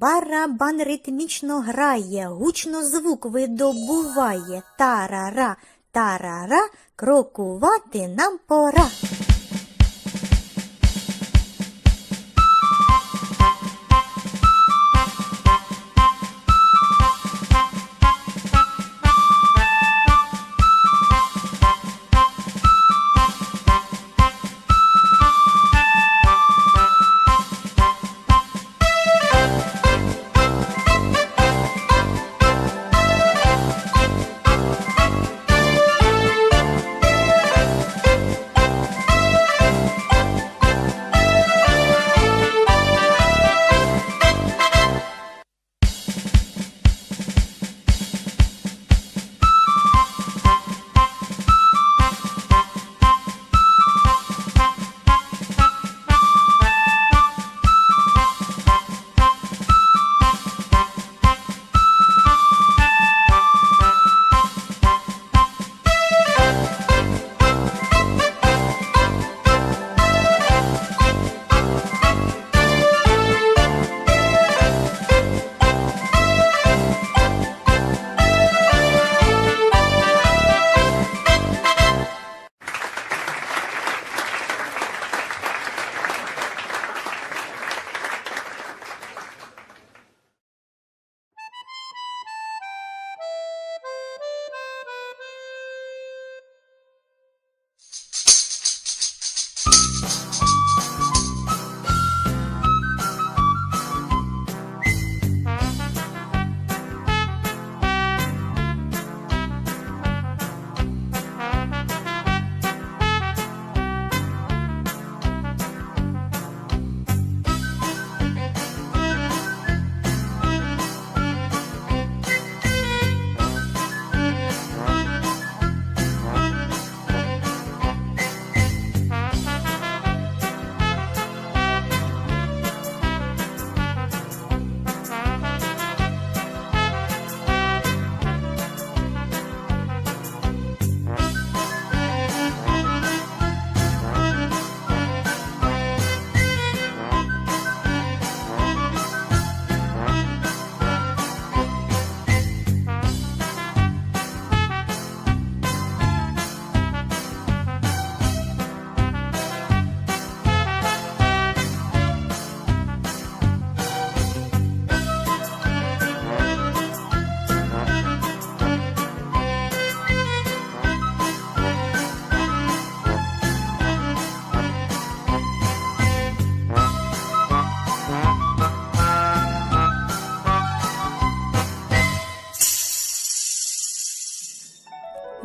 Барабан ритмічно грає, гучно звук видобуває. Тарара, тарара, крокувати нам пора.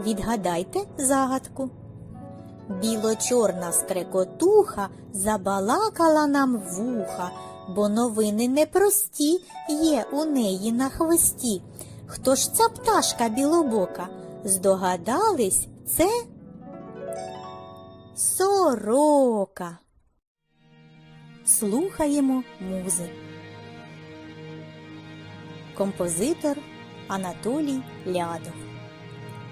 Відгадайте загадку. Біло-чорна скрекотуха забалакала нам вуха, бо новини непрості є у неї на хвості. Хто ж ця пташка білобока? Здогадались, це сорока. Слухаємо музи. Композитор Анатолій Лядов.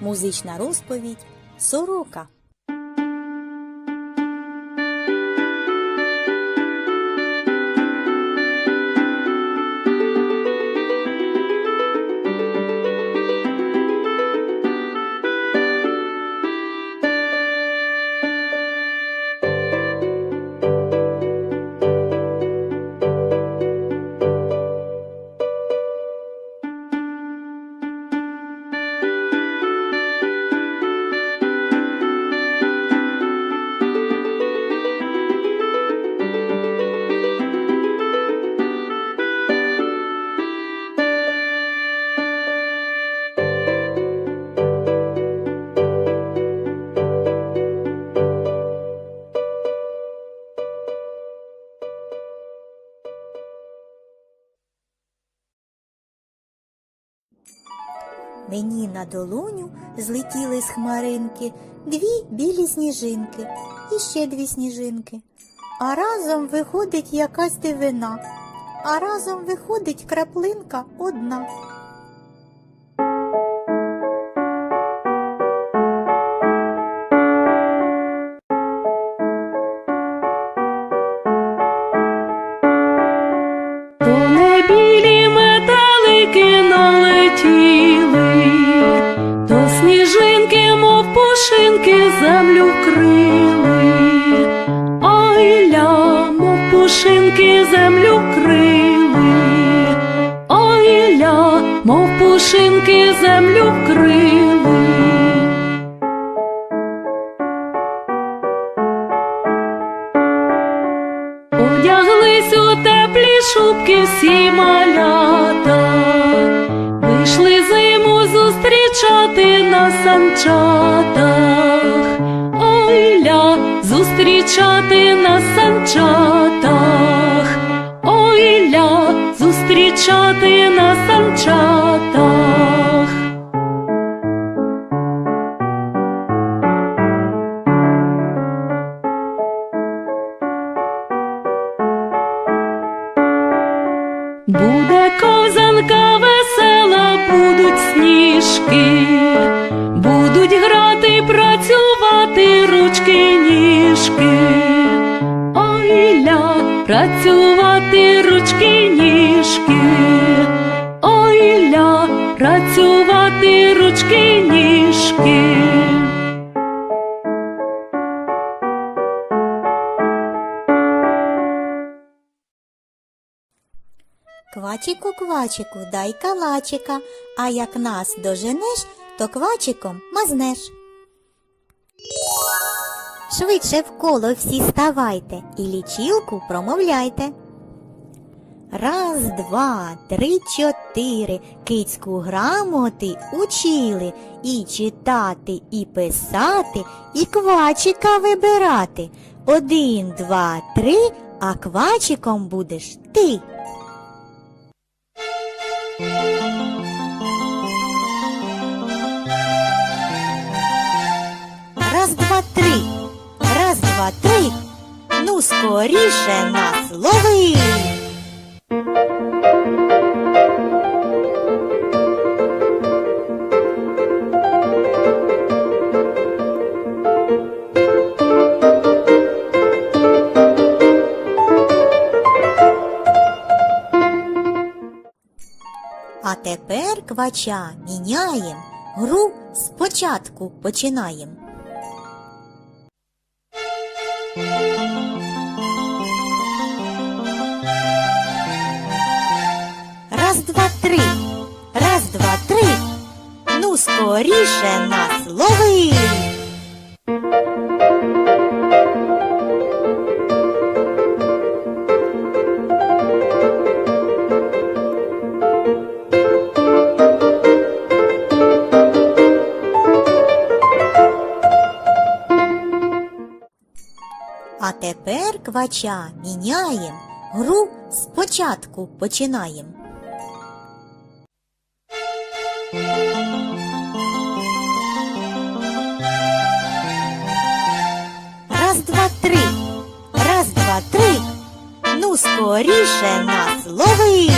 Музична розповідь Сорока. Мені на долоню злетіли з хмаринки дві білі сніжинки і ще дві сніжинки. А разом виходить якась дивина, а разом виходить краплинка одна. Зустрічати на санчатах. Ой ля, зустрічати на санчатах. Буде ковзанка весела, будуть сніжки, Ой ля, працювати ручки ніжки. Ой ля, працювати ручки ніжки. Квачику, квачику, дай калачика, а як нас доженеш, то квачиком мазнеш. Швидше в коло всі ставайте і лічилку промовляйте. Раз, два, три, чотири, кицьку грамоти учили і читати, і писати, і квачика вибирати. Один, два, три, а квачиком будеш ти. Скоріше нас лови. А тепер квача міняєм, гру спочатку починаєм. Три, раз, два, три. Ну, скоріше нас лови. А тепер квача міняєм, гру спочатку починаєм. три. Раз, два, три. Ну, скоріше нас лови.